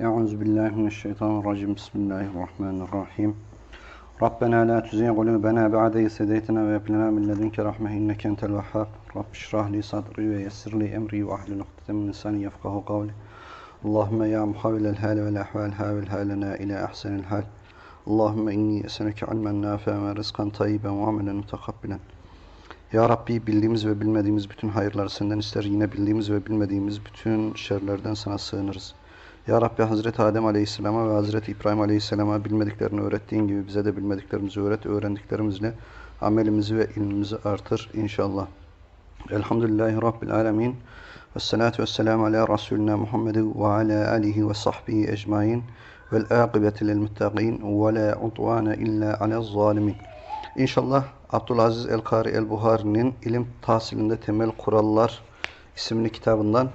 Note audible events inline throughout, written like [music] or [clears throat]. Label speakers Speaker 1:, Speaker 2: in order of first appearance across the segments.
Speaker 1: Euzu billahi mineşşeytanirracim. Bismillahirrahmanirrahim. Rabbena la tuzigh kulubena ba'de iz hedeytena ve hab lana min ledunke rahme inneke entel vehhab. Rabbi şrah sadri ve yessir li emri ve ahlul ukdeten min lisani yefkahu kavli. Allahümme ya muhavilel hal ve ahval havil halena ila ahsenil hal. Allahümme inni eseneke ilmen nafi'en ve rızkan tayyiben ve amelen mutekabbilen. Ya Rabbi bildiğimiz ve bilmediğimiz bütün hayırları senden ister. Yine bildiğimiz ve bilmediğimiz bütün şerlerden sana sığınırız. Ya Rabbi Hazreti Adem Aleyhisselam'a ve Hazreti İbrahim Aleyhisselam'a bilmediklerini öğrettiğin gibi bize de bilmediklerimizi öğret. Öğrendiklerimizle amelimizi ve ilmimizi artır inşallah. Elhamdülillahi Rabbil Alemin. Ve salatu ve selamu ala Resulina Muhammed ve ala alihi ve sahbihi ecmain. Vel akıbeti lil muttaqin ve la udvane illa ala zalimin. İnşallah Abdülaziz El-Kari El-Buhari'nin ilim tahsilinde temel kurallar isimli kitabından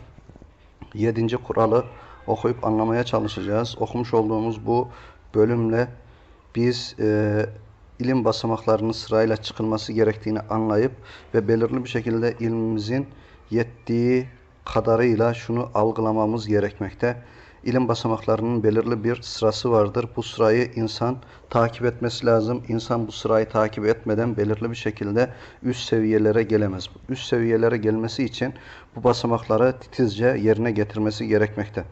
Speaker 1: 7. kuralı okuyup anlamaya çalışacağız. Okumuş olduğumuz bu bölümle biz e, ilim basamaklarının sırayla çıkılması gerektiğini anlayıp ve belirli bir şekilde ilmimizin yettiği kadarıyla şunu algılamamız gerekmekte. İlim basamaklarının belirli bir sırası vardır. Bu sırayı insan takip etmesi lazım. İnsan bu sırayı takip etmeden belirli bir şekilde üst seviyelere gelemez. Üst seviyelere gelmesi için bu basamakları titizce yerine getirmesi gerekmekte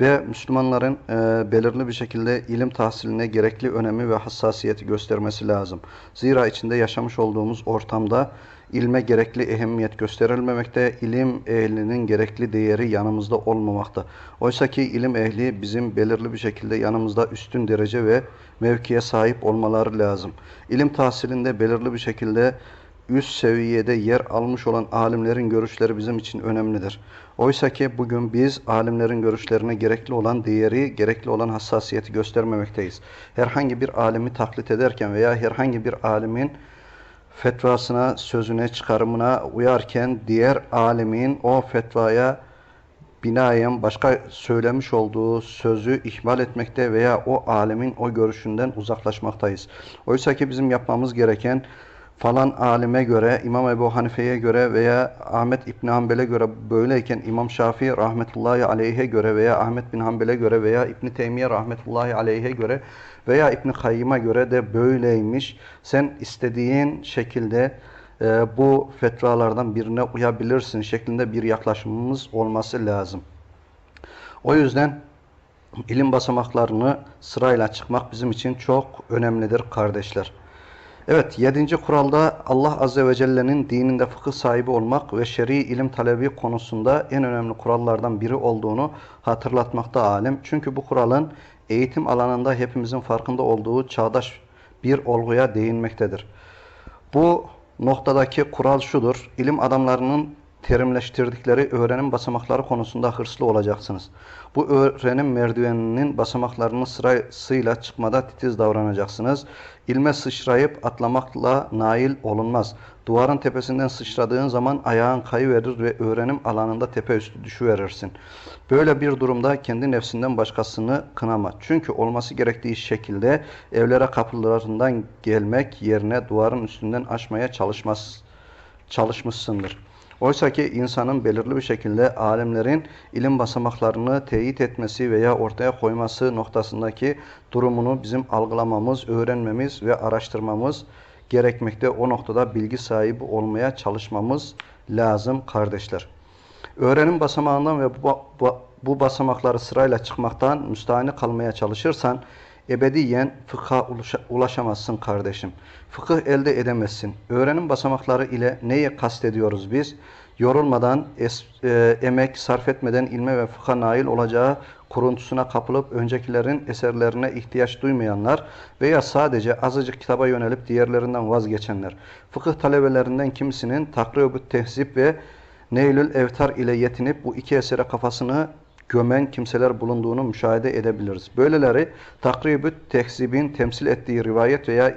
Speaker 1: ve Müslümanların e, belirli bir şekilde ilim tahsiline gerekli önemi ve hassasiyeti göstermesi lazım. Zira içinde yaşamış olduğumuz ortamda ilme gerekli ehemmiyet gösterilmemekte, ilim ehlinin gerekli değeri yanımızda olmamakta. Oysa ki ilim ehli bizim belirli bir şekilde yanımızda üstün derece ve mevkiye sahip olmaları lazım. İlim tahsilinde belirli bir şekilde üst seviyede yer almış olan alimlerin görüşleri bizim için önemlidir. Oysa ki bugün biz alimlerin görüşlerine gerekli olan değeri, gerekli olan hassasiyeti göstermemekteyiz. Herhangi bir alimi taklit ederken veya herhangi bir alimin fetvasına, sözüne, çıkarımına uyarken diğer alimin o fetvaya binaen başka söylemiş olduğu sözü ihmal etmekte veya o alimin o görüşünden uzaklaşmaktayız. Oysa ki bizim yapmamız gereken falan alime göre, İmam Ebu Hanife'ye göre veya Ahmet İbni Hanbel'e göre böyleyken İmam Şafii rahmetullahi aleyhe göre veya Ahmet bin Hanbel'e göre veya İbni Teymiye rahmetullahi aleyhe göre veya İbni Kayyım'a göre de böyleymiş. Sen istediğin şekilde e, bu fetvalardan birine uyabilirsin şeklinde bir yaklaşımımız olması lazım. O yüzden ilim basamaklarını sırayla çıkmak bizim için çok önemlidir kardeşler. Evet, yedinci kuralda Allah Azze ve Celle'nin dininde fıkıh sahibi olmak ve şer'i ilim talebi konusunda en önemli kurallardan biri olduğunu hatırlatmakta alim. Çünkü bu kuralın eğitim alanında hepimizin farkında olduğu çağdaş bir olguya değinmektedir. Bu noktadaki kural şudur, ilim adamlarının terimleştirdikleri öğrenim basamakları konusunda hırslı olacaksınız. Bu öğrenim merdiveninin basamaklarını sırasıyla çıkmada titiz davranacaksınız. İlme sıçrayıp atlamakla nail olunmaz. Duvarın tepesinden sıçradığın zaman ayağın kayıverir ve öğrenim alanında tepe üstü düşüverirsin. Böyle bir durumda kendi nefsinden başkasını kınama. Çünkü olması gerektiği şekilde evlere kapılarından gelmek yerine duvarın üstünden aşmaya çalışmaz, çalışmışsındır. Oysa ki insanın belirli bir şekilde alimlerin ilim basamaklarını teyit etmesi veya ortaya koyması noktasındaki durumunu bizim algılamamız, öğrenmemiz ve araştırmamız gerekmekte. O noktada bilgi sahibi olmaya çalışmamız lazım kardeşler. Öğrenim basamağından ve bu, bu, bu basamakları sırayla çıkmaktan müstahane kalmaya çalışırsan ebediyen fıkha ulaşamazsın kardeşim. Fıkıh elde edemezsin. Öğrenim basamakları ile neyi kastediyoruz biz? Yorulmadan, es, e, emek sarf etmeden ilme ve fıkha nail olacağı kuruntusuna kapılıp öncekilerin eserlerine ihtiyaç duymayanlar veya sadece azıcık kitaba yönelip diğerlerinden vazgeçenler. Fıkıh talebelerinden kimisinin takribü tehzip ve Neylül Evtar ile yetinip bu iki esere kafasını gömen kimseler bulunduğunu müşahede edebiliriz. Böyleleri takribü tehzibin temsil ettiği rivayet veya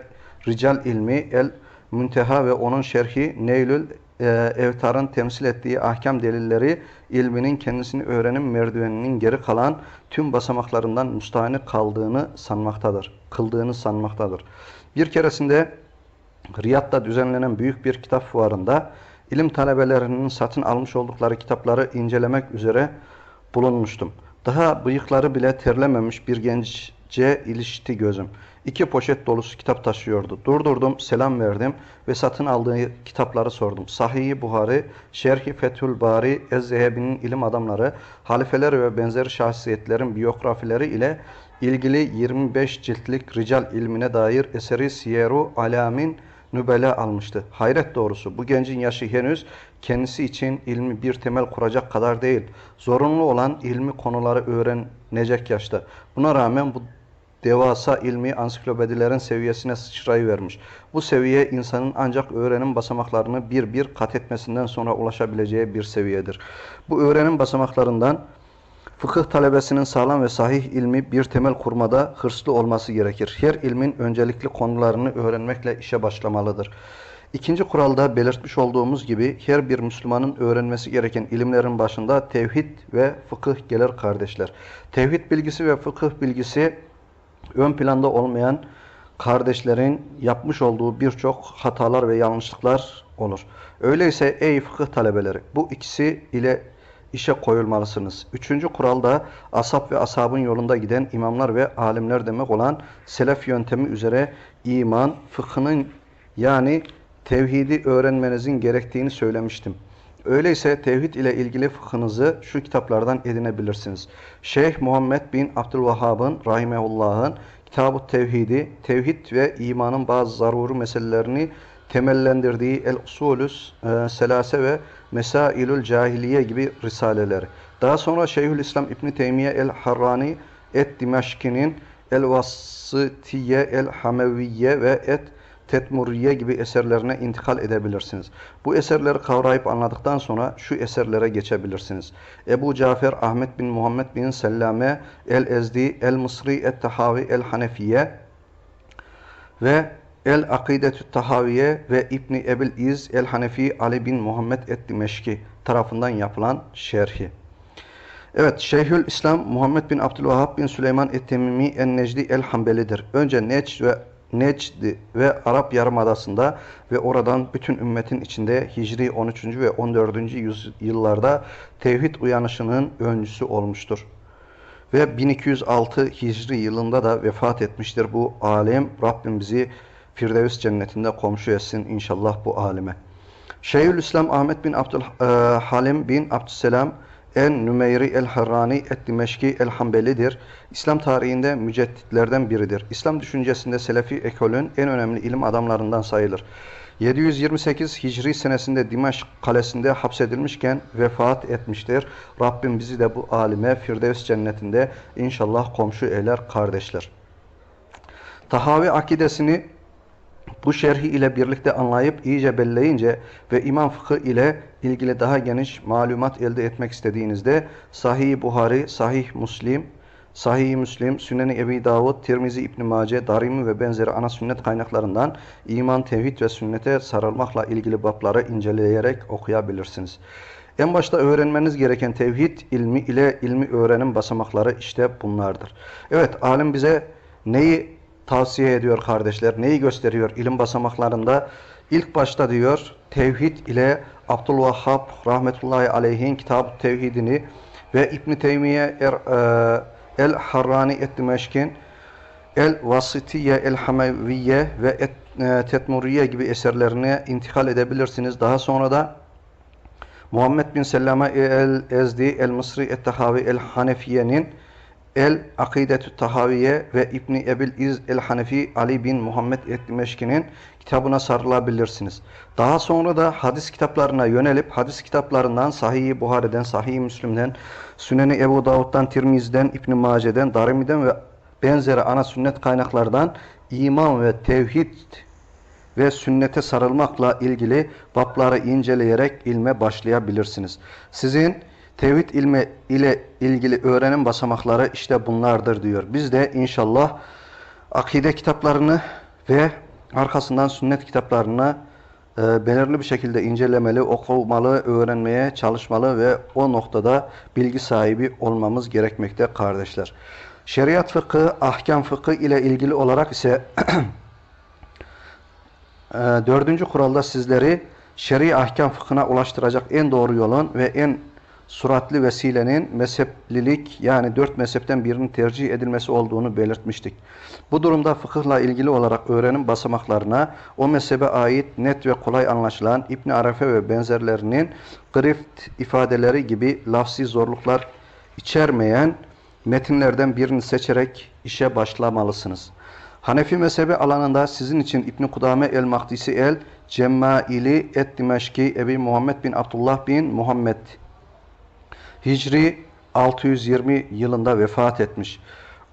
Speaker 1: rical ilmi, el münteha ve onun şerhi Neylül e, Evtar'ın temsil ettiği ahkam delilleri ilminin kendisini öğrenim merdiveninin geri kalan tüm basamaklarından müstahane kaldığını sanmaktadır. Kıldığını sanmaktadır. Bir keresinde Riyad'da düzenlenen büyük bir kitap fuarında ilim talebelerinin satın almış oldukları kitapları incelemek üzere bulunmuştum. Daha bıyıkları bile terlememiş bir gence ilişti gözüm. İki poşet dolusu kitap taşıyordu. Durdurdum, selam verdim ve satın aldığı kitapları sordum. Sahih-i Buhari, Şerhi Fethül Bari, Ez-Zehebi'nin ilim adamları, halifeler ve benzeri şahsiyetlerin biyografileri ile ilgili 25 ciltlik rical ilmine dair eseri Siyeru Alamin Nübele almıştı. Hayret doğrusu bu gencin yaşı henüz kendisi için ilmi bir temel kuracak kadar değil. Zorunlu olan ilmi konuları öğrenecek yaşta. Buna rağmen bu devasa ilmi ansiklopedilerin seviyesine sıçrayıvermiş. Bu seviye insanın ancak öğrenim basamaklarını bir bir kat etmesinden sonra ulaşabileceği bir seviyedir. Bu öğrenim basamaklarından fıkıh talebesinin sağlam ve sahih ilmi bir temel kurmada hırslı olması gerekir. Her ilmin öncelikli konularını öğrenmekle işe başlamalıdır. İkinci kuralda belirtmiş olduğumuz gibi her bir Müslümanın öğrenmesi gereken ilimlerin başında tevhid ve fıkıh gelir kardeşler. Tevhid bilgisi ve fıkıh bilgisi ön planda olmayan kardeşlerin yapmış olduğu birçok hatalar ve yanlışlıklar olur. Öyleyse ey fıkıh talebeleri bu ikisi ile işe koyulmalısınız. Üçüncü kuralda asap ve asabın yolunda giden imamlar ve alimler demek olan selef yöntemi üzere iman, fıkhının yani tevhidi öğrenmenizin gerektiğini söylemiştim. Öyleyse tevhid ile ilgili fıkhınızı şu kitaplardan edinebilirsiniz. Şeyh Muhammed bin Abdülvahhab'ın Rahimehullah'ın Kitab-ı Tevhidi, tevhid ve imanın bazı zaruri meselelerini temellendirdiği El-Usulüs, e, Selase ve Mesailül Cahiliye gibi risaleler. Daha sonra Şeyhülislam İbn Teymiye El-Harrani Et-Dimeşki'nin El-Vassitiye El-Hameviye ve Et Tetmuriye gibi eserlerine intikal edebilirsiniz. Bu eserleri kavrayıp anladıktan sonra şu eserlere geçebilirsiniz. Ebu Cafer Ahmet bin Muhammed bin Sellame El-Ezdi El-Mısri Et-Tahavi El-Hanefiye ve El-Akidetü Tahaviye ve İbni Ebil İz El-Hanefi Ali bin Muhammed Et-Dimeşki tarafından yapılan şerhi. Evet, Şeyhül İslam Muhammed bin Abdülvahhab bin Süleyman Et-Temimi En-Necdi El-Hambelidir. Önce Necd ve Necd ve Arap Yarımadası'nda ve oradan bütün ümmetin içinde Hicri 13. ve 14. yüzyıllarda tevhid uyanışının öncüsü olmuştur. Ve 1206 Hicri yılında da vefat etmiştir bu alim. Rabbim bizi Firdevs cennetinde komşu etsin inşallah bu alime. Şeyhülislam Ahmet bin Abdülhalim e, bin Abdüsselam en Nümeyri el-Harrani et-Dimeşki el-Hambelidir. İslam tarihinde mücedditlerden biridir. İslam düşüncesinde Selefi ekolün en önemli ilim adamlarından sayılır. 728 Hicri senesinde Dimaş kalesinde hapsedilmişken vefat etmiştir. Rabbim bizi de bu alime Firdevs cennetinde inşallah komşu eyler kardeşler. Tahavi akidesini bu şerhi ile birlikte anlayıp iyice belleyince ve imam fıkı ile ilgili daha geniş malumat elde etmek istediğinizde Sahih Buhari, Sahih Muslim, Sahih Müslim, Sünnen-i Ebi Davud, Tirmizi İbn Mace, Darimi ve benzeri ana sünnet kaynaklarından iman, tevhid ve sünnete sarılmakla ilgili babları inceleyerek okuyabilirsiniz. En başta öğrenmeniz gereken tevhid ilmi ile ilmi öğrenim basamakları işte bunlardır. Evet, alim bize neyi tavsiye ediyor kardeşler. Neyi gösteriyor ilim basamaklarında? İlk başta diyor tevhid ile Abdülvahhab rahmetullahi aleyhin kitab tevhidini ve İbn Teymiye er, e, El Harrani et Dimeşkin El Vasitiye El Hameviye ve et, e, Tetmuriye gibi eserlerine intikal edebilirsiniz. Daha sonra da Muhammed bin Sellame El Ezdi El Mısri Et Tahavi El Hanefiye'nin El Akidetü Tahaviye ve İbni Ebil İz El Hanefi Ali bin Muhammed Etdimeşki'nin kitabına sarılabilirsiniz. Daha sonra da hadis kitaplarına yönelip hadis kitaplarından Sahih-i Buhari'den, Sahih-i Müslim'den, Süneni Ebu Davud'dan, Tirmiz'den, İbn Mace'den, Darimi'den ve benzeri ana sünnet kaynaklardan iman ve tevhid ve sünnete sarılmakla ilgili babları inceleyerek ilme başlayabilirsiniz. Sizin Tevhid ilmi ile ilgili öğrenim basamakları işte bunlardır diyor. Biz de inşallah akide kitaplarını ve arkasından sünnet kitaplarını e, belirli bir şekilde incelemeli, okumalı, öğrenmeye çalışmalı ve o noktada bilgi sahibi olmamız gerekmekte kardeşler. Şeriat fıkı, ahkam fıkı ile ilgili olarak ise [clears throat] e, dördüncü kuralda sizleri şer'i ahkam fıkhına ulaştıracak en doğru yolun ve en suratlı vesilenin mezheplilik yani dört mezhepten birinin tercih edilmesi olduğunu belirtmiştik. Bu durumda fıkıhla ilgili olarak öğrenim basamaklarına o mezhebe ait net ve kolay anlaşılan İbn Arafe ve benzerlerinin grift ifadeleri gibi lafsi zorluklar içermeyen metinlerden birini seçerek işe başlamalısınız. Hanefi mezhebi alanında sizin için İbn Kudame el-Mahdisi el Cemmaili et-Dimeşki Ebi Muhammed bin Abdullah bin Muhammed Hicri 620 yılında vefat etmiş.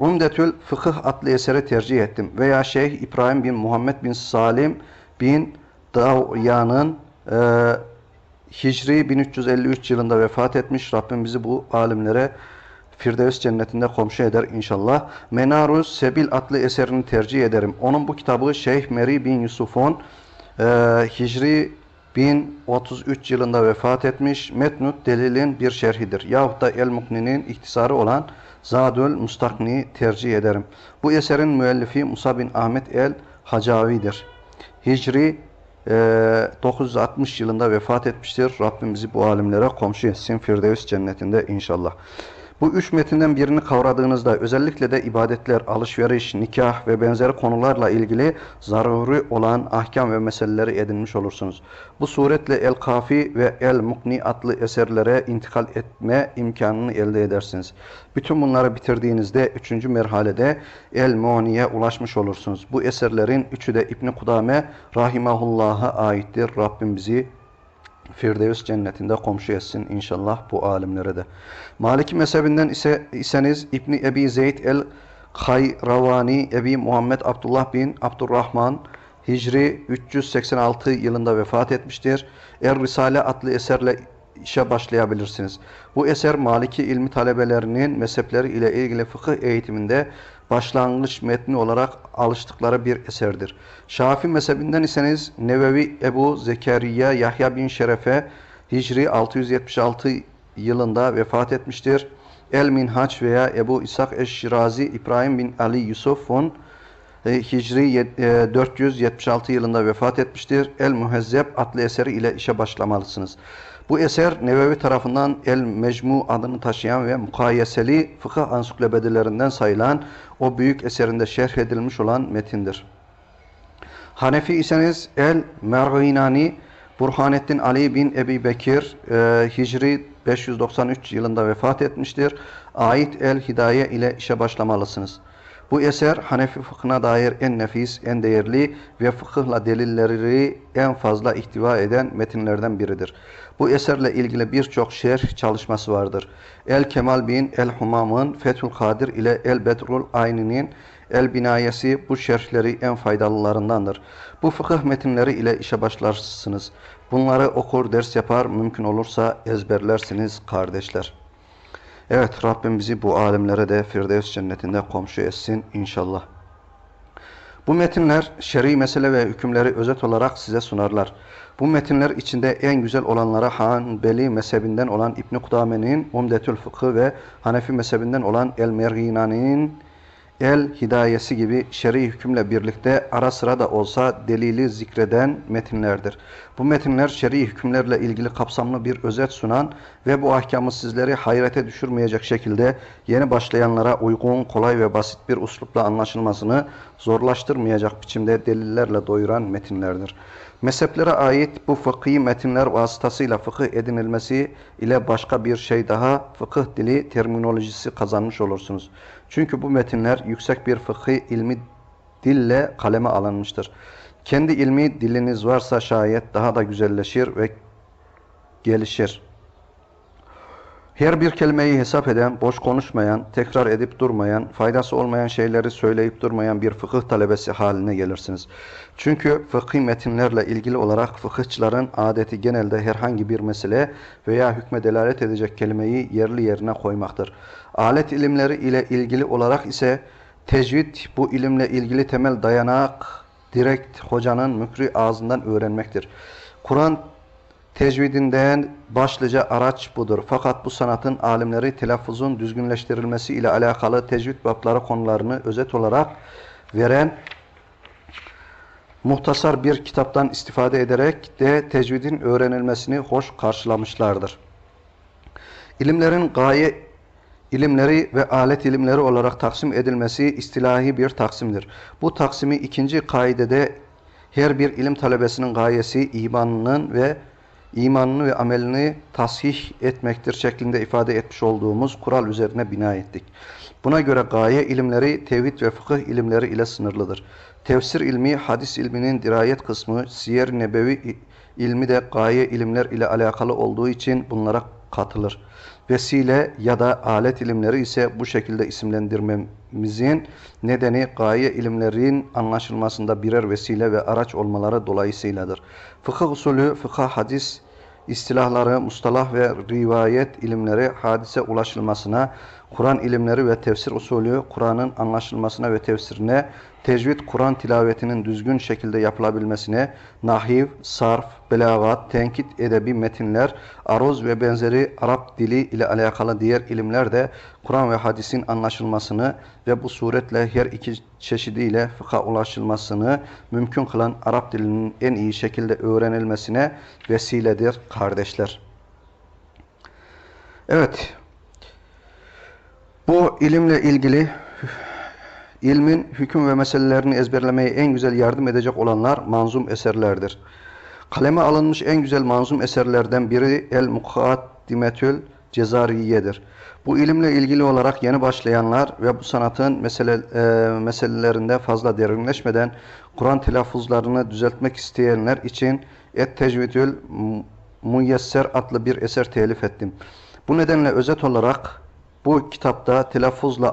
Speaker 1: Umdetül Fıkıh adlı esere tercih ettim. Veya Şeyh İbrahim bin Muhammed bin Salim bin Davyan'ın e, Hicri 1353 yılında vefat etmiş. Rabbim bizi bu alimlere Firdevs cennetinde komşu eder inşallah. Menarus Sebil adlı eserini tercih ederim. Onun bu kitabı Şeyh Meri bin Yusuf'un e, Hicri 1033 yılında vefat etmiş. Metnut delilin bir şerhidir. Yahut da El-Mukni'nin ihtisarı olan Zadül Mustakni tercih ederim. Bu eserin müellifi Musa bin Ahmet el-Hacavi'dir. Hicri e, 960 yılında vefat etmiştir. Rabbim bizi bu alimlere komşu etsin Firdevs cennetinde inşallah. Bu üç metinden birini kavradığınızda özellikle de ibadetler, alışveriş, nikah ve benzeri konularla ilgili zaruri olan ahkam ve meseleleri edinmiş olursunuz. Bu suretle El-Kafi ve El-Mukni adlı eserlere intikal etme imkanını elde edersiniz. Bütün bunları bitirdiğinizde üçüncü merhalede El-Mu'ni'ye ulaşmış olursunuz. Bu eserlerin üçü de İbn Kudame rahimahullah'a aittir. Rabbim bizi Firdevs cennetinde komşu etsin inşallah bu alimlere de. Maliki mezhebinden ise iseniz İbni Ebi Zeyd el Hayravani Ebi Muhammed Abdullah bin Abdurrahman Hicri 386 yılında vefat etmiştir. Er Risale adlı eserle işe başlayabilirsiniz. Bu eser Maliki ilmi talebelerinin mezhepleri ile ilgili fıkıh eğitiminde başlangıç metni olarak alıştıkları bir eserdir. Şafi mezhebinden iseniz Nevevi Ebu Zekeriya Yahya bin Şerefe Hicri 676 yılında vefat etmiştir. El Minhaç veya Ebu İshak Eşşirazi İbrahim bin Ali Yusuf'un e, Hicri 476 e, yılında vefat etmiştir. El Muhezzeb adlı eseri ile işe başlamalısınız. Bu eser Nevevi tarafından El Mecmu adını taşıyan ve mukayeseli fıkıh ansiklopedilerinden sayılan o büyük eserinde şerh edilmiş olan metindir. Hanefi iseniz El Merginani Burhanettin Ali bin Ebi Bekir e, Hicri 593 yılında vefat etmiştir. Ait El Hidaye ile işe başlamalısınız. Bu eser Hanefi fıkhına dair en nefis, en değerli ve fıkıhla delilleri en fazla ihtiva eden metinlerden biridir. Bu eserle ilgili birçok şerh çalışması vardır. El Kemal bin El Humam'ın Fethül Kadir ile El Bedrul Ayni'nin El Binayesi bu şerhleri en faydalılarındandır. Bu fıkıh metinleri ile işe başlarsınız. Bunları okur, ders yapar, mümkün olursa ezberlersiniz kardeşler. Evet Rabbim bizi bu alimlere de Firdevs cennetinde komşu etsin inşallah. Bu metinler şer'i mesele ve hükümleri özet olarak size sunarlar. Bu metinler içinde en güzel olanlara Hanbeli mezhebinden olan İbn Kudame'nin Umdetül Fıkhı ve Hanefi mezhebinden olan El Merginani'nin El Hidayesi gibi şer'i hükümle birlikte ara sıra da olsa delili zikreden metinlerdir. Bu metinler şer'i hükümlerle ilgili kapsamlı bir özet sunan ve bu ahkamı sizleri hayrete düşürmeyecek şekilde yeni başlayanlara uygun, kolay ve basit bir uslupla anlaşılmasını zorlaştırmayacak biçimde delillerle doyuran metinlerdir. Mezheplere ait bu fıkhi metinler vasıtasıyla fıkıh edinilmesi ile başka bir şey daha fıkıh dili terminolojisi kazanmış olursunuz. Çünkü bu metinler yüksek bir fıkhi ilmi dille kaleme alınmıştır. Kendi ilmi diliniz varsa şayet daha da güzelleşir ve gelişir. Her bir kelimeyi hesap eden, boş konuşmayan, tekrar edip durmayan, faydası olmayan şeyleri söyleyip durmayan bir fıkıh talebesi haline gelirsiniz. Çünkü fıkhi metinlerle ilgili olarak fıkıhçıların adeti genelde herhangi bir mesele veya hükme delalet edecek kelimeyi yerli yerine koymaktır. Alet ilimleri ile ilgili olarak ise tecvid bu ilimle ilgili temel dayanak direkt hocanın mükri ağzından öğrenmektir. Kur'an tecvidinden başlıca araç budur. Fakat bu sanatın alimleri telaffuzun düzgünleştirilmesi ile alakalı tecvid babları konularını özet olarak veren muhtasar bir kitaptan istifade ederek de tecvidin öğrenilmesini hoş karşılamışlardır. İlimlerin gaye ilimleri ve alet ilimleri olarak taksim edilmesi istilahi bir taksimdir. Bu taksimi ikinci kaidede her bir ilim talebesinin gayesi imanının ve imanını ve amelini tasih etmektir şeklinde ifade etmiş olduğumuz kural üzerine bina ettik. Buna göre gaye ilimleri tevhid ve fıkıh ilimleri ile sınırlıdır. Tefsir ilmi, hadis ilminin dirayet kısmı, siyer nebevi ilmi de gaye ilimler ile alakalı olduğu için bunlara katılır. Vesile ya da alet ilimleri ise bu şekilde isimlendirmemizin nedeni gaye ilimlerin anlaşılmasında birer vesile ve araç olmaları dolayısıyladır. Fıkıh usulü, fıkıh hadis istilahları, mustalah ve rivayet ilimleri hadise ulaşılmasına, Kur'an ilimleri ve tefsir usulü Kur'an'ın anlaşılmasına ve tefsirine, tecvid Kur'an tilavetinin düzgün şekilde yapılabilmesine, nahiv, sarf, belagat, tenkit edebi metinler, aroz ve benzeri Arap dili ile alakalı diğer ilimler de Kur'an ve hadisin anlaşılmasını ve bu suretle her iki çeşidiyle fıkha ulaşılmasını mümkün kılan Arap dilinin en iyi şekilde öğrenilmesine vesiledir kardeşler. Evet, bu ilimle ilgili ilmin hüküm ve meselelerini ezberlemeye en güzel yardım edecek olanlar manzum eserlerdir. Kaleme alınmış en güzel manzum eserlerden biri El Mukaddimetül Cezariye'dir. Bu ilimle ilgili olarak yeni başlayanlar ve bu sanatın mesele, e, meselelerinde fazla derinleşmeden Kur'an telaffuzlarını düzeltmek isteyenler için Et Tecvidül Muyesser adlı bir eser telif ettim. Bu nedenle özet olarak bu kitapta telaffuzla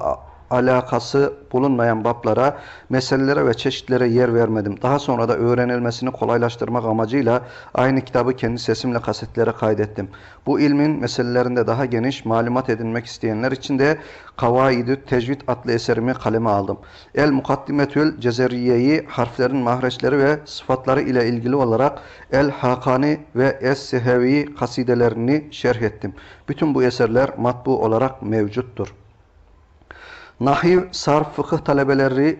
Speaker 1: alakası bulunmayan bablara, meselelere ve çeşitlere yer vermedim. Daha sonra da öğrenilmesini kolaylaştırmak amacıyla aynı kitabı kendi sesimle kasetlere kaydettim. Bu ilmin meselelerinde daha geniş malumat edinmek isteyenler için de Kavaidü Tecvid adlı eserimi kaleme aldım. El Mukaddimetül Cezeriye'yi harflerin mahreçleri ve sıfatları ile ilgili olarak El Hakani ve Es-Sehevi kasidelerini şerh ettim. Bütün bu eserler matbu olarak mevcuttur. Nahiv, sarf, fıkıh talebeleri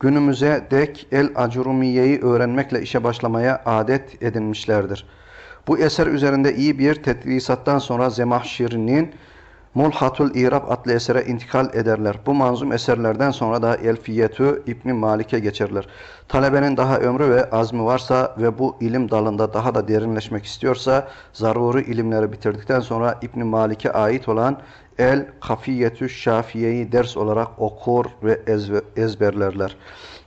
Speaker 1: günümüze dek el-acurumiyeyi öğrenmekle işe başlamaya adet edinmişlerdir. Bu eser üzerinde iyi bir tedrisattan sonra Zemahşiri'nin Mulhatul İrab adlı esere intikal ederler. Bu manzum eserlerden sonra da Elfiyetü İbni Malik'e geçerler. Talebenin daha ömrü ve azmi varsa ve bu ilim dalında daha da derinleşmek istiyorsa zaruri ilimleri bitirdikten sonra İbni Malik'e ait olan El Kafiyetü Şafiye'yi ders olarak okur ve ezberlerler.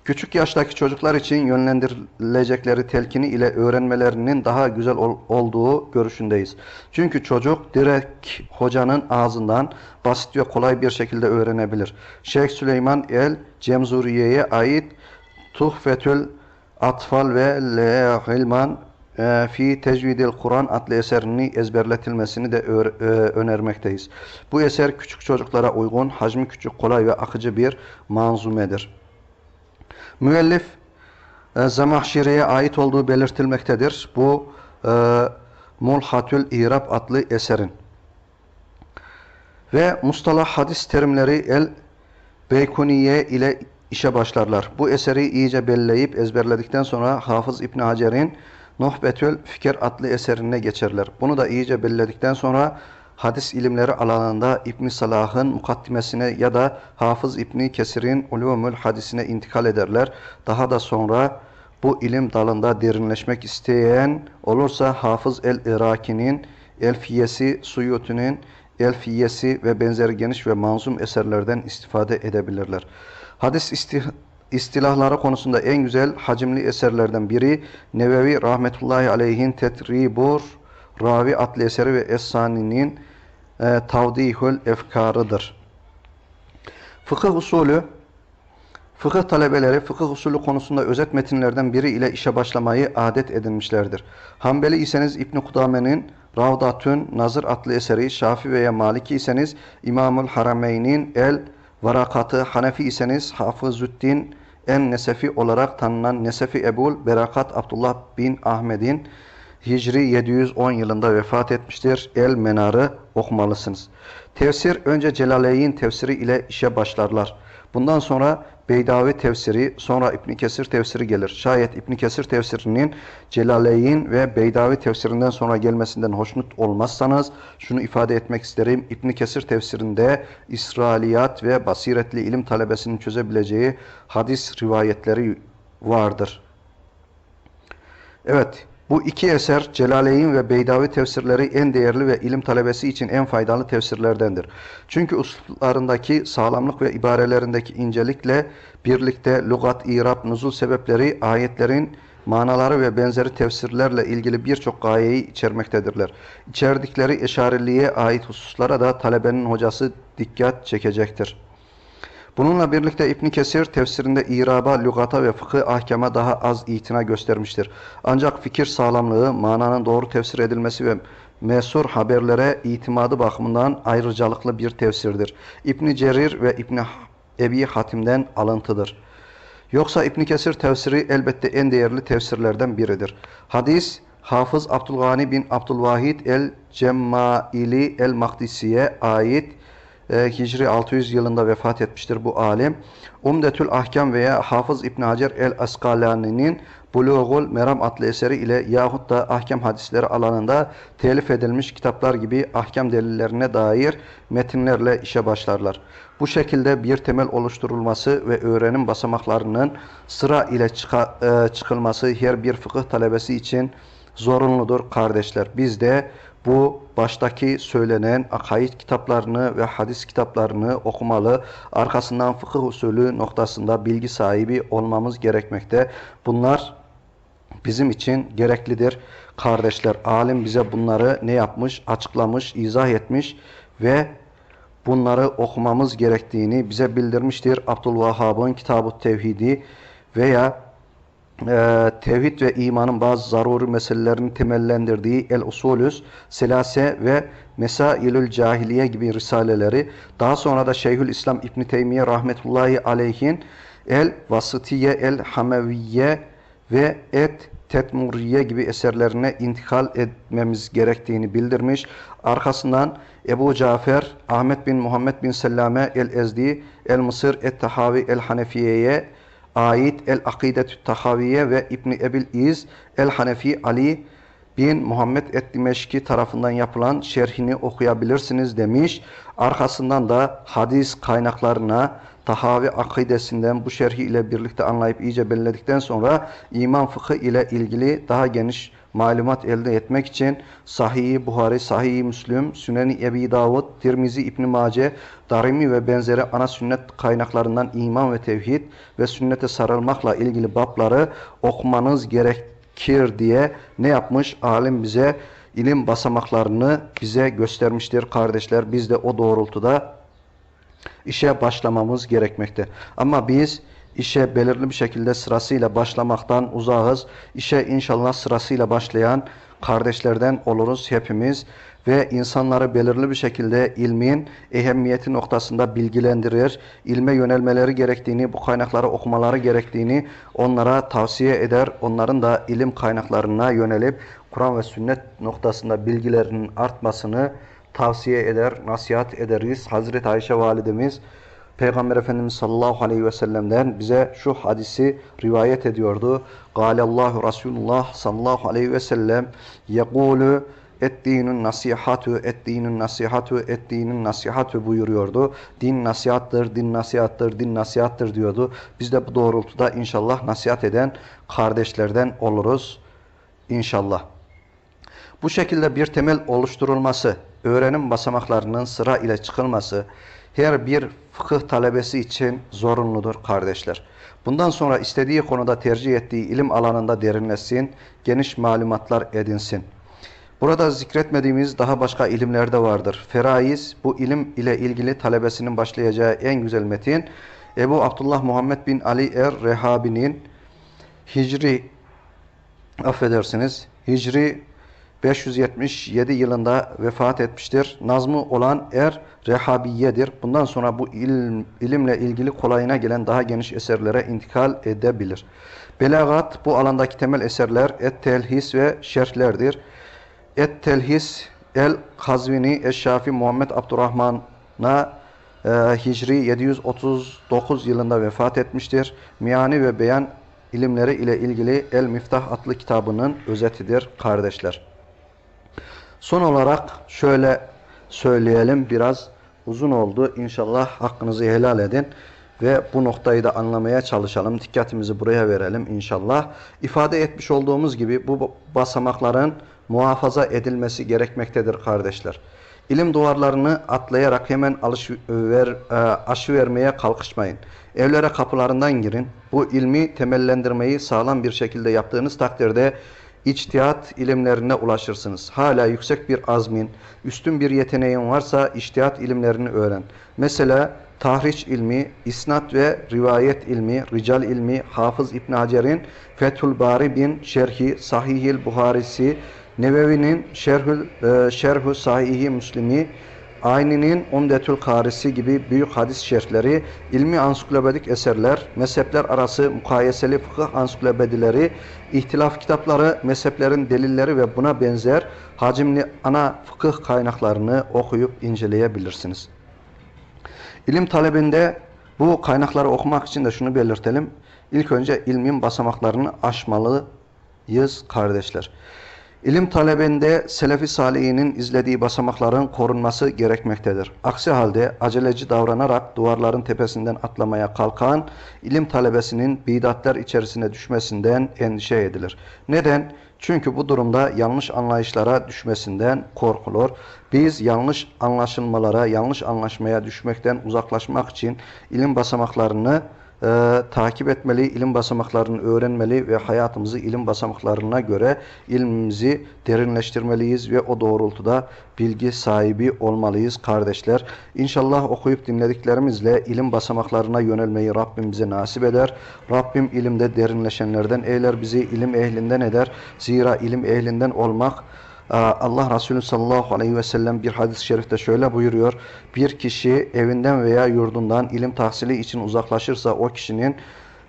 Speaker 1: Küçük yaştaki çocuklar için yönlendirilecekleri telkini ile öğrenmelerinin daha güzel ol olduğu görüşündeyiz. Çünkü çocuk direkt hocanın ağzından basit ve kolay bir şekilde öğrenebilir. Şeyh Süleyman el Cemzuriye'ye ait Tuhfetül Atfal ve Lehilman e, fi Tecvidil Kur'an adlı eserini ezberletilmesini de e, önermekteyiz. Bu eser küçük çocuklara uygun, hacmi küçük, kolay ve akıcı bir manzumedir. Müellif e, Zemahşire'ye ait olduğu belirtilmektedir. Bu e, Mulhatül İrab adlı eserin. Ve mustalah hadis terimleri El Beykuniye ile işe başlarlar. Bu eseri iyice belleyip ezberledikten sonra Hafız İbn Hacer'in Nuhbetül Fikir adlı eserine geçerler. Bunu da iyice belledikten sonra hadis ilimleri alanında İbn Salah'ın mukaddimesine ya da Hafız İbn Kesir'in Ulumul Hadisine intikal ederler. Daha da sonra bu ilim dalında derinleşmek isteyen olursa Hafız el-Iraki'nin Elfiyesi, Suyuti'nin Elfiyesi ve benzeri geniş ve manzum eserlerden istifade edebilirler. Hadis istih istilahları konusunda en güzel hacimli eserlerden biri Nevevi rahmetullahi aleyhin Tetribur Ravi adlı eseri ve Es-Sani'nin e, Tavdihül Efkarıdır. Fıkıh usulü Fıkıh talebeleri fıkıh usulü konusunda özet metinlerden biri ile işe başlamayı adet edinmişlerdir. Hanbeli iseniz İbn Kudame'nin Ravdatün Nazır adlı eseri, Şafi veya Maliki iseniz İmamül Harameyn'in El Varakatı, Hanefi iseniz Hafızüddin en Nesefi olarak tanınan Nesefi Ebul Berakat Abdullah bin Ahmet'in Hicri 710 yılında vefat etmiştir. El Menar'ı okumalısınız. Tefsir önce Celaleyn tefsiri ile işe başlarlar. Bundan sonra Beydavi tefsiri, sonra İbn Kesir tefsiri gelir. Şayet İbn Kesir tefsirinin Celaleyn ve Beydavi tefsirinden sonra gelmesinden hoşnut olmazsanız şunu ifade etmek isterim. İbn Kesir tefsirinde İsrailiyat ve basiretli ilim talebesinin çözebileceği hadis rivayetleri vardır. Evet, bu iki eser Celaleyn ve Beydavi tefsirleri en değerli ve ilim talebesi için en faydalı tefsirlerdendir. Çünkü usluplarındaki sağlamlık ve ibarelerindeki incelikle birlikte lügat, irab, nuzul sebepleri, ayetlerin manaları ve benzeri tefsirlerle ilgili birçok gayeyi içermektedirler. İçerdikleri eşariliğe ait hususlara da talebenin hocası dikkat çekecektir. Bununla birlikte İbn Kesir tefsirinde iraba, lügata ve fıkıh ahkama daha az itina göstermiştir. Ancak fikir sağlamlığı, mananın doğru tefsir edilmesi ve mesur haberlere itimadı bakımından ayrıcalıklı bir tefsirdir. İbn Cerir ve İbn Ebi Hatim'den alıntıdır. Yoksa İbn Kesir tefsiri elbette en değerli tefsirlerden biridir. Hadis Hafız Abdülgani bin Abdülvahid el-Cemmaili el-Mahdisi'ye ait e, Hicri 600 yılında vefat etmiştir bu alim. Umdetül Ahkam veya Hafız İbn Hacer el-Askalani'nin Bulugul Meram adlı eseri ile yahut da ahkam hadisleri alanında telif edilmiş kitaplar gibi ahkam delillerine dair metinlerle işe başlarlar. Bu şekilde bir temel oluşturulması ve öğrenim basamaklarının sıra ile çıka, e, çıkılması her bir fıkıh talebesi için zorunludur kardeşler. Biz de bu baştaki söylenen akaid kitaplarını ve hadis kitaplarını okumalı, arkasından fıkıh usulü noktasında bilgi sahibi olmamız gerekmekte. Bunlar bizim için gereklidir. Kardeşler, alim bize bunları ne yapmış? Açıklamış, izah etmiş ve bunları okumamız gerektiğini bize bildirmiştir. Abdülvahhab'ın Kitab-ı Tevhidi veya e, tevhid ve imanın bazı zaruri meselelerini temellendirdiği El Usulüs, Selase ve Mesailül Cahiliye gibi risaleleri, daha sonra da Şeyhül İslam İbn Teymiye rahmetullahi aleyhin El Vasıtiye El Hameviye ve Et Tetmuriye gibi eserlerine intikal etmemiz gerektiğini bildirmiş. Arkasından Ebu Cafer, Ahmet bin Muhammed bin Sellame El-Ezdi, El-Mısır Et-Tahavi El-Hanefiye'ye ait El-Akidetü Tahaviye ve İbni Ebil İz El-Hanefi Ali bin Muhammed et-Dimeşki tarafından yapılan şerhini okuyabilirsiniz demiş. Arkasından da hadis kaynaklarına Tahavi akidesinden bu şerhi ile birlikte anlayıp iyice belirledikten sonra iman fıkı ile ilgili daha geniş malumat elde etmek için Sahih Buhari, Sahih Müslüm, Süneni Ebi Davud, Tirmizi İbn Mace, Darimi ve benzeri ana sünnet kaynaklarından iman ve tevhid ve sünnete sarılmakla ilgili babları okumanız gerekir diye ne yapmış? Alim bize ilim basamaklarını bize göstermiştir kardeşler. Biz de o doğrultuda işe başlamamız gerekmekte. Ama biz işe belirli bir şekilde sırasıyla başlamaktan uzağız. İşe inşallah sırasıyla başlayan kardeşlerden oluruz hepimiz ve insanları belirli bir şekilde ilmin ehemmiyeti noktasında bilgilendirir, ilme yönelmeleri gerektiğini, bu kaynakları okumaları gerektiğini onlara tavsiye eder. Onların da ilim kaynaklarına yönelip Kur'an ve sünnet noktasında bilgilerinin artmasını tavsiye eder, nasihat ederiz. Hazreti Ayşe validemiz Peygamber Efendimiz sallallahu aleyhi ve sellem'den bize şu hadisi rivayet ediyordu. Allahu Resulullah sallallahu aleyhi ve sellem yekulu ettinun nasihatu ettinun nasihatu ettinun nasihatu buyuruyordu. Din nasihattır, din nasihattır, din nasihattır diyordu. Biz de bu doğrultuda inşallah nasihat eden kardeşlerden oluruz. İnşallah. Bu şekilde bir temel oluşturulması, öğrenim basamaklarının sıra ile çıkılması her bir fıkıh talebesi için zorunludur kardeşler. Bundan sonra istediği konuda tercih ettiği ilim alanında derinleşsin, geniş malumatlar edinsin. Burada zikretmediğimiz daha başka ilimler de vardır. Feraiz bu ilim ile ilgili talebesinin başlayacağı en güzel metin Ebu Abdullah Muhammed bin Ali Er-Rehabi'nin Hicri affedersiniz Hicri 577 yılında vefat etmiştir. Nazmı olan Er Rehabiye'dir. Bundan sonra bu ilim, ilimle ilgili kolayına gelen daha geniş eserlere intikal edebilir. Belagat bu alandaki temel eserler Et-Telhis ve Şerhlerdir. Et-Telhis El-Kazvini Eşşafi Muhammed Abdurrahman'a e, Hicri 739 yılında vefat etmiştir. Miyani ve Beyan ilimleri ile ilgili El-Miftah adlı kitabının özetidir kardeşler. Son olarak şöyle söyleyelim biraz uzun oldu. İnşallah hakkınızı helal edin ve bu noktayı da anlamaya çalışalım. Dikkatimizi buraya verelim inşallah. İfade etmiş olduğumuz gibi bu basamakların muhafaza edilmesi gerekmektedir kardeşler. İlim duvarlarını atlayarak hemen alış ver, e, aşı vermeye kalkışmayın. Evlere kapılarından girin. Bu ilmi temellendirmeyi sağlam bir şekilde yaptığınız takdirde içtihat ilimlerine ulaşırsınız. Hala yüksek bir azmin, üstün bir yeteneğin varsa içtihat ilimlerini öğren. Mesela tahriç ilmi, isnat ve rivayet ilmi, rical ilmi, Hafız İbn Hacer'in Fethül Bari bin Şerhi, Sahihil Buharisi, Nevevi'nin Şerhül, e, Şerhü Sahihi Müslimi, Ayni'nin Umdetül Karisi gibi büyük hadis şerhleri, ilmi ansiklopedik eserler, mezhepler arası mukayeseli fıkıh ansiklopedileri, ihtilaf kitapları, mezheplerin delilleri ve buna benzer hacimli ana fıkıh kaynaklarını okuyup inceleyebilirsiniz. İlim talebinde bu kaynakları okumak için de şunu belirtelim. İlk önce ilmin basamaklarını aşmalıyız kardeşler. İlim talebinde Selefi Salihinin izlediği basamakların korunması gerekmektedir. Aksi halde aceleci davranarak duvarların tepesinden atlamaya kalkan ilim talebesinin bidatler içerisine düşmesinden endişe edilir. Neden? Çünkü bu durumda yanlış anlayışlara düşmesinden korkulur. Biz yanlış anlaşılmalara, yanlış anlaşmaya düşmekten uzaklaşmak için ilim basamaklarını e, takip etmeli, ilim basamaklarını öğrenmeli ve hayatımızı ilim basamaklarına göre ilmimizi derinleştirmeliyiz ve o doğrultuda bilgi sahibi olmalıyız kardeşler. İnşallah okuyup dinlediklerimizle ilim basamaklarına yönelmeyi Rabbim bize nasip eder. Rabbim ilimde derinleşenlerden eyler bizi ilim ehlinden eder. Zira ilim ehlinden olmak Allah Resulü sallallahu aleyhi ve sellem bir hadis-i şerifte şöyle buyuruyor. Bir kişi evinden veya yurdundan ilim tahsili için uzaklaşırsa o kişinin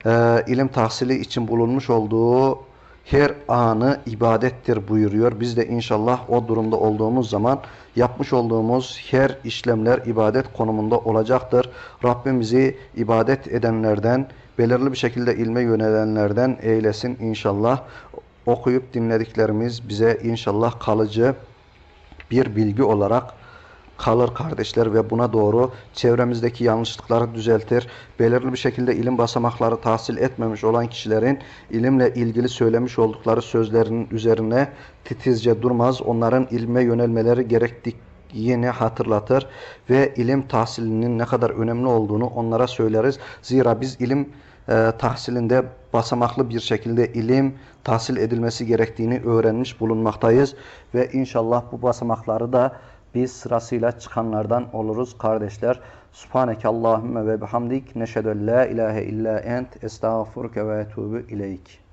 Speaker 1: e, ilim tahsili için bulunmuş olduğu her anı ibadettir buyuruyor. Biz de inşallah o durumda olduğumuz zaman yapmış olduğumuz her işlemler ibadet konumunda olacaktır. Rabbim bizi ibadet edenlerden, belirli bir şekilde ilme yönelenlerden eylesin inşallah okuyup dinlediklerimiz bize inşallah kalıcı bir bilgi olarak kalır kardeşler ve buna doğru çevremizdeki yanlışlıkları düzeltir. Belirli bir şekilde ilim basamakları tahsil etmemiş olan kişilerin ilimle ilgili söylemiş oldukları sözlerinin üzerine titizce durmaz. Onların ilme yönelmeleri gerektik hatırlatır ve ilim tahsilinin ne kadar önemli olduğunu onlara söyleriz. Zira biz ilim e, tahsilinde basamaklı bir şekilde ilim tahsil edilmesi gerektiğini öğrenmiş bulunmaktayız. Ve inşallah bu basamakları da biz sırasıyla çıkanlardan oluruz kardeşler. Subhaneke Allahümme ve bihamdik neşhedü la ilahe illa ent estağfurke ve etubu ileyk.